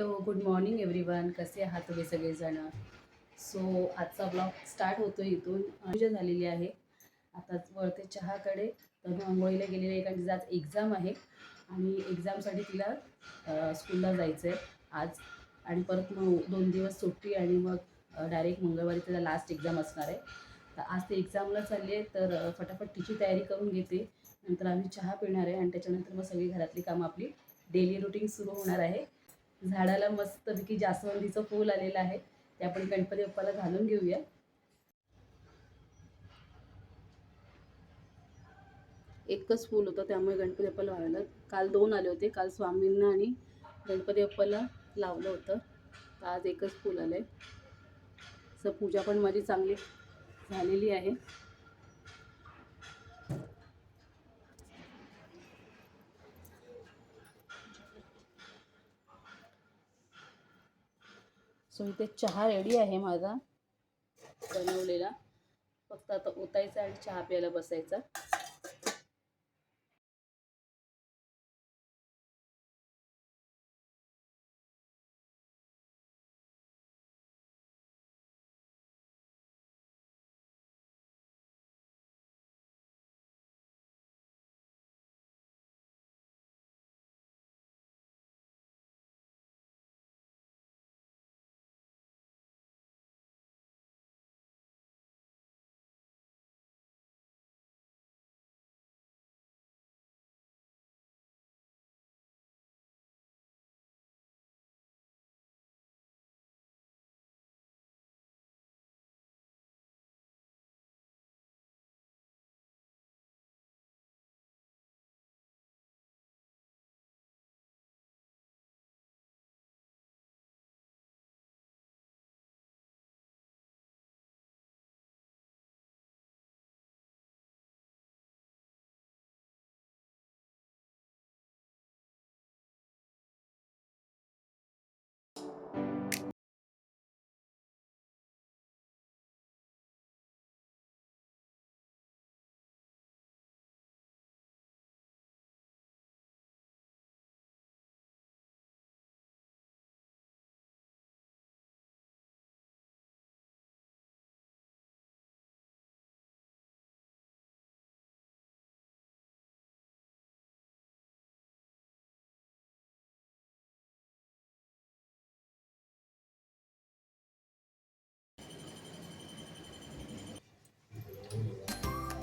Hello good morning everyone कसे आहात तुम्ही सगळेजण? सो आजचा ब्लॉग स्टार्ट होतो इथून. पूजा झालेली आहे. आता वळते चहाकडे तनु आंघोळीला गेलेली आहे कारण तिचा आज एक्झाम आहे. आणि एक्झामसाठी तिला स्कूलला जायचं आहे आज. आणि परत मग दोन दिवस सुट्टी आणि मग डायरेक्ट मंगळवारी तिला लास्ट एक्झाम असणार आहे. तर आज ते एक्झामला चालली आहे तर फटाफट तिची तयारी करून घेते. नंतर आम्ही चहा पिणार आहे आणि त्याच्यानंतर मग सगळी घरातली कामं आपली डेली रुटीन सुरू होणार आहे. झाडाला मस्तपैकी जास्वंदीचं फूल आलेलं आहे. ते आपण गणपती बाप्पाला घालून घेऊया. एकच फूल होतं त्यामुळे गणपती बाप्पाला वाळलं काल दोन आले होते. काल स्वामींना आणि गणपती बाप्पाला लावलं होतं. तर आज एकच फूल आलं आहे असं पूजा पण माझी चांगली झालेली आहे. सो इथे चहा रेडी आहे माझा. बनवलेला. फक्त आता ओतायचा आणि चहा प्यायला बसायचा.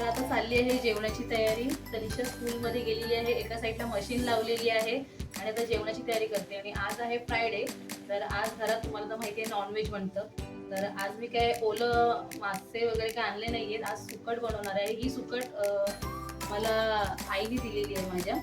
तर आता चालली आहे जेवणाची तयारी. तनिषा स्कूलमध्ये गेलेली आहे. एका साईडला मशीन लावलेली आहे. आणि आता जेवणाची तयारी करते. आणि आज आहे फ्रायडे तर आज घरात तुम्हाला तर माहिती आहे नॉनव्हेज बनतं. तर आज मी काय ओलं मासे वगैरे काय आणले नाही आहेत आज सुकट बनवणार आहे. ही सुकट मला आईने दिलेली आहे माझ्या.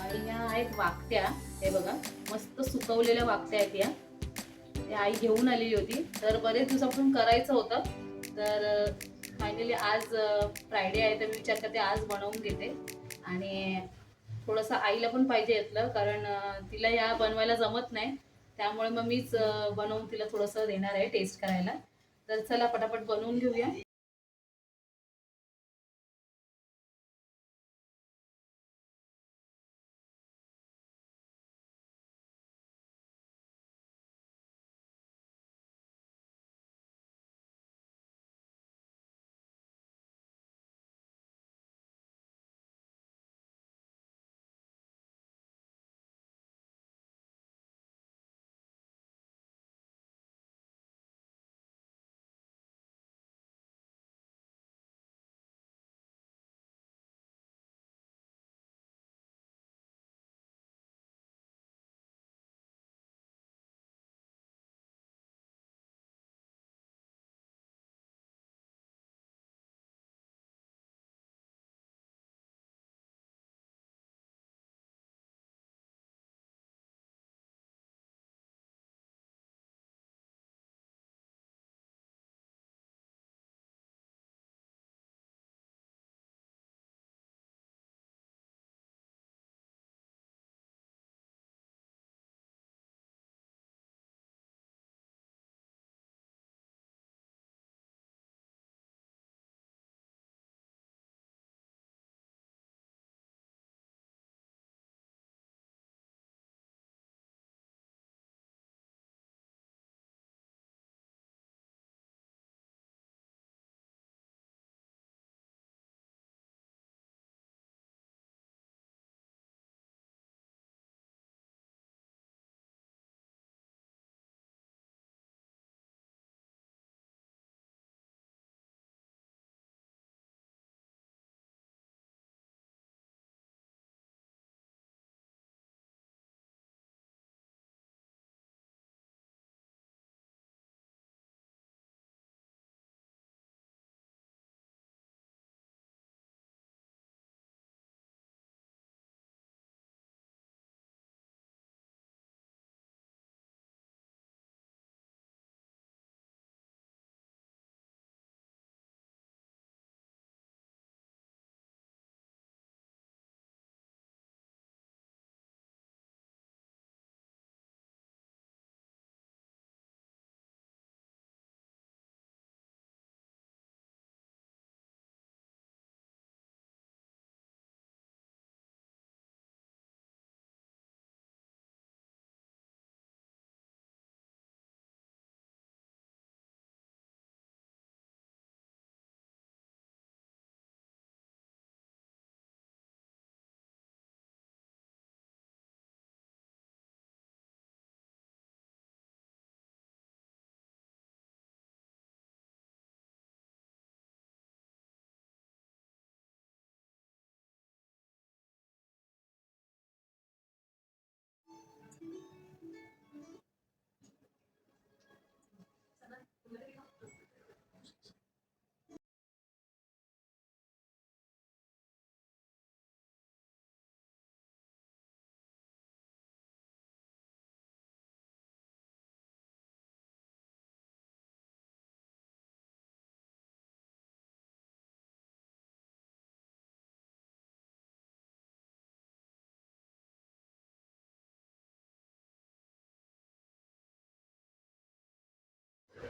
आणि ह्या आहेत वाकट्या हे बघा. मस्त सुकवलेल्या वाकट्या आहेत या आई घेऊन आलेली होती. तर बरेच दिवसापासून करायचं होतं. तर फायनली आज फ्रायडे आहे तर मी विचार करते आज बनवून घेते. आणि थोडंसं आईला पण पाहिजे येतलं कारण तिला या बनवायला जमत नाही. त्यामुळे मग मीच बनवून तिला थोडंसं देणार आहे टेस्ट करायला. तर चला पटापट बनवून घेऊया.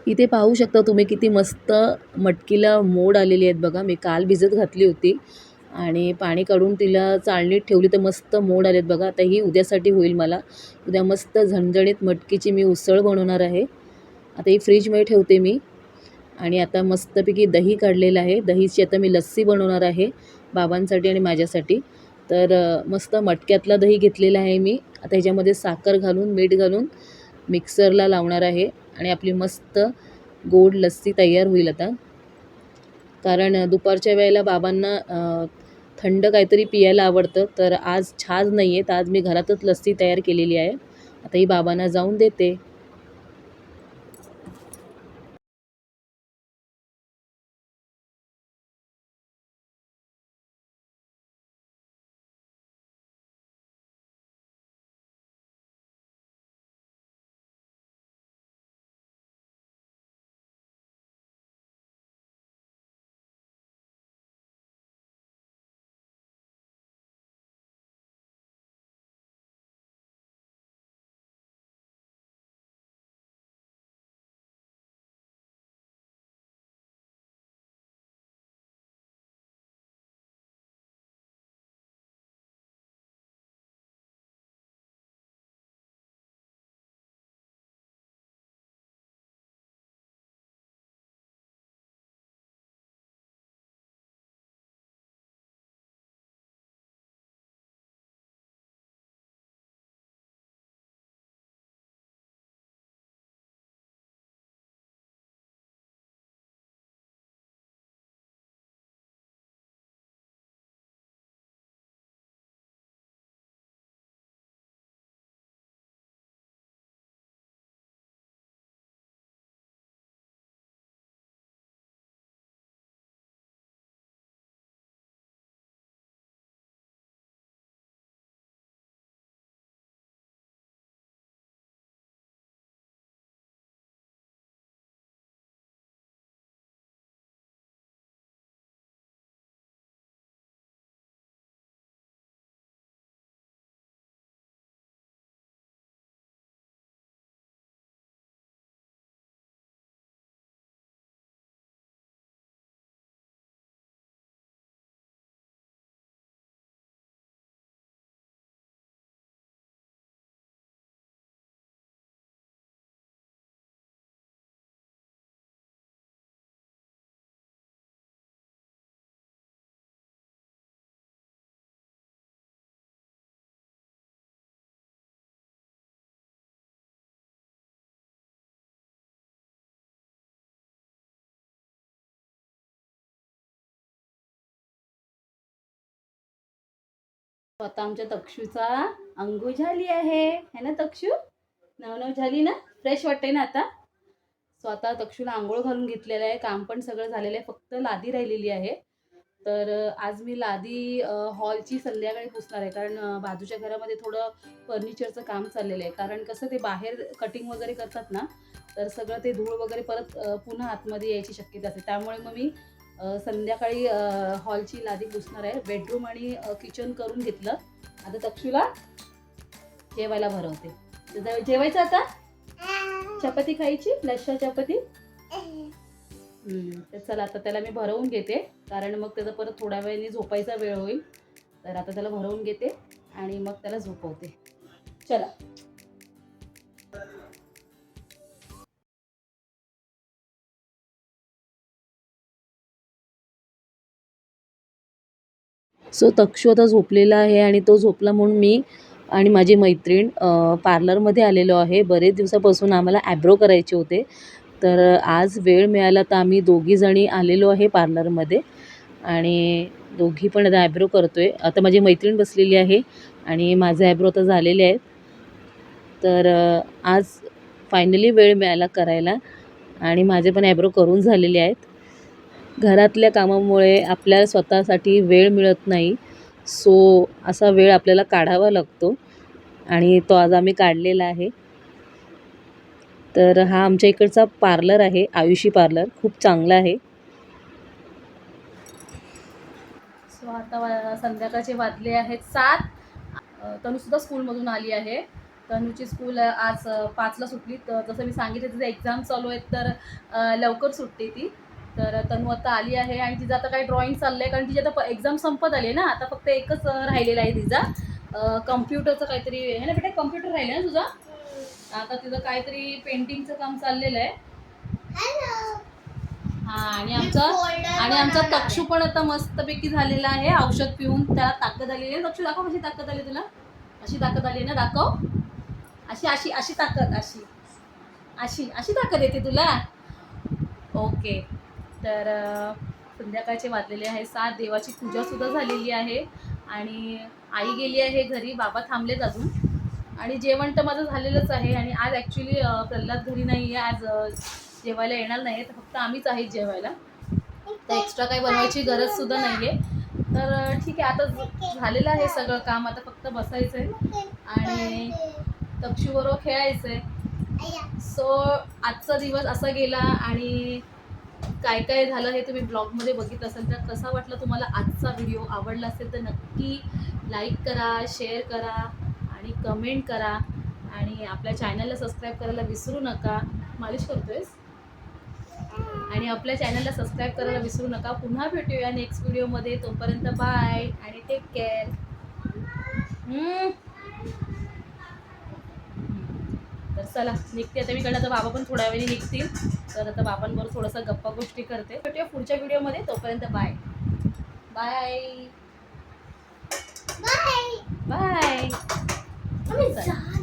इथे पाहू शकता तुम्ही किती मस्त मटकीला मोड आलेली आहेत बघा. मी काल भिजत घातली होती आणि पाणी काढून तिला चाळणीत ठेवली तर मस्त मोड आलेत बघा. आता ही उद्यासाठी होईल मला. उद्या मस्त झणझणीत मटकीची मी उसळ बनवणार आहे. आता ही फ्रीजमध्ये ठेवते मी. आणि आता मस्तपैकी दही काढलेलं आहे. दहीची आता मी लस्सी बनवणार आहे बाबांसाठी आणि माझ्यासाठी. तर मस्त मटक्यातला दही घेतलेला आहे मी. आता ह्याच्यामध्ये साखर घालून मीठ घालून मिक्सरला लावणार आहे. आणि आपली मस्त गोड लस्सी तयार होईल आता. कारण दुपारच्या वेळेला बाबांना थंड काहीतरी पियायला आवडतं. तर आज छाज नाही आहेत आज मी घरातच लस्सी तयार केलेली आहे. आता ही बाबांना जाऊन देते. आता आमच्या तक्षूचा अंघोळ झाली आहे. है ना तक्षू? नवनव झाली ना? फ्रेश वाटते ना आता? सो आता तक्षूला आंघोळ घालून घेतलेलं आहे. काम पण सगळं झालेलं आहे. फक्त लादी राहिलेली आहे. तर आज मी लादी हॉलची संध्याकाळी पुसणार आहे. कारण बाजूच्या घरामध्ये थोडं फर्निचरचं काम चाललेलं आहे. कारण कसं ते बाहेर कटिंग वगैरे करतात ना तर सगळं ते धूळ वगैरे परत पुन्हा आतमध्ये यायची शक्यता असते. त्यामुळे मग मी संध्याकाळी हॉलची लादी पुसणार आहे. बेडरूम आणि किचन करून घेतलं. आता तक्षूला जेवायला भरवते. जेवायचं आता? चपाती खायची? लश्शा चपाती? तर चला आता त्याला मी भरवून घेते. कारण मग त्याचा परत थोड्या वेळाने झोपायचा वेळ होईल. तर आता त्याला भरवून घेते आणि मग त्याला झोपवते. चला. सो तक्षू आता झोपलेला आहे आणि तो झोपला म्हणून मी आणि माझी मैत्रीण पार्लरमध्ये आलेलो आहे. बरेच दिवसापासून आम्हाला ॲब्रो करायचे होते. तर आज वेळ मिळाला तर आम्ही दोघीजणी आलेलो आहे पार्लरमध्ये आणि दोघी पण आता ॲब्रो करतो आहे आता माझी मैत्रीण बसलेली आहे आणि माझे ॲब्रो आता झालेले आहेत. तर आज फायनली वेळ मिळाला करायला आणि माझे पण ॲब्रो करून झालेले आहेत. घरातल्या कामामुळे आपल्याला स्वतःसाठी वेळ मिळत नाही. सो असा वेळ आपल्याला काढावा लागतो. आणि तो आज आम्ही काढलेला आहे. तर हा आमच्या इकडचा पार्लर आहे आयुषी पार्लर. खूप चांगला आहे. सो आता संध्याकाळचे वाजले आहेत सात. तनुसुद्धा स्कूलमधून आली आहे. तनूची स्कूल आज पाचला सुटली. तर जसं मी सांगितलं तिचे एक्झाम चालू आहेत तर लवकर सुटते ती. तर तनू आता आली आहे आणि तिचं आता काही ड्रॉइंग चाललं आहे कारण तिची आता एक्झाम संपत आली आहे ना. आता फक्त एकच राहिलेला आहे तिचा. कम्प्युटरचं काहीतरी आहे ना बेटा कम्प्युटर राहिलं ना तुझा? आता तिचं काहीतरी पेंटिंगचं काम चाललेलं आहे. हा आणि आमचा आणि आमचा तक्षू पण आता मस्तपैकी झालेला आहे. औषध पिऊन त्याला ताकद आलेली आहे. तक्षू दाखव कशी ताकद आली तुला. अशी ताकद आली ना दाखव. अशी अशी अशी ताकद अशी. अशी अशी ताकद येते तुला. ओके. तर संध्याकाळचे वाजलेले आहे सात. देवाची पूजासुद्धा झालेली आहे. आणि आई गेली आहे घरी. बाबा थांबलेत अजून. आणि जेवण तर माझं झालेलंच आहे. आणि आज ॲक्च्युली प्रल्हाद घरी नाही आहे आज जेवायला येणार नाही तर फक्त आम्हीच आहेत जेवायला. तर एक्स्ट्रा काही बनवायची गरजसुद्धा नाही आहे तर ठीक आहे. आता झालेलं आहे सगळं काम. आता फक्त बसायचं आहे आणि तपशीबरोबर खेळायचं आहे सो आजचा दिवस असा गेला आणि काय काय झालं हे तुम्ही ब्लॉगमध्ये बघित असाल तर कसा वाटला तुम्हाला आजचा व्हिडिओ आवडला असेल तर नक्की लाईक करा शेअर करा आणि कमेंट करा. आणि आपल्या चॅनलला सबस्क्राईब करायला विसरू नका. मालिश करतोयस? आणि आपल्या चॅनलला सबस्क्राईब करायला विसरू नका. पुन्हा भेटूया नेक्स्ट व्हिडिओमध्ये तोपर्यंत बाय आणि टेक केअर तर चला निघते. आता मी कडे आता बाबा पण थोड्या वेळी निघतील. तर आता बाबांबरोबर थोडंसं गप्पा गोष्टी करते. भेटूया पुढच्या व्हिडिओमध्ये. तोपर्यंत बाय बाय बाय चला.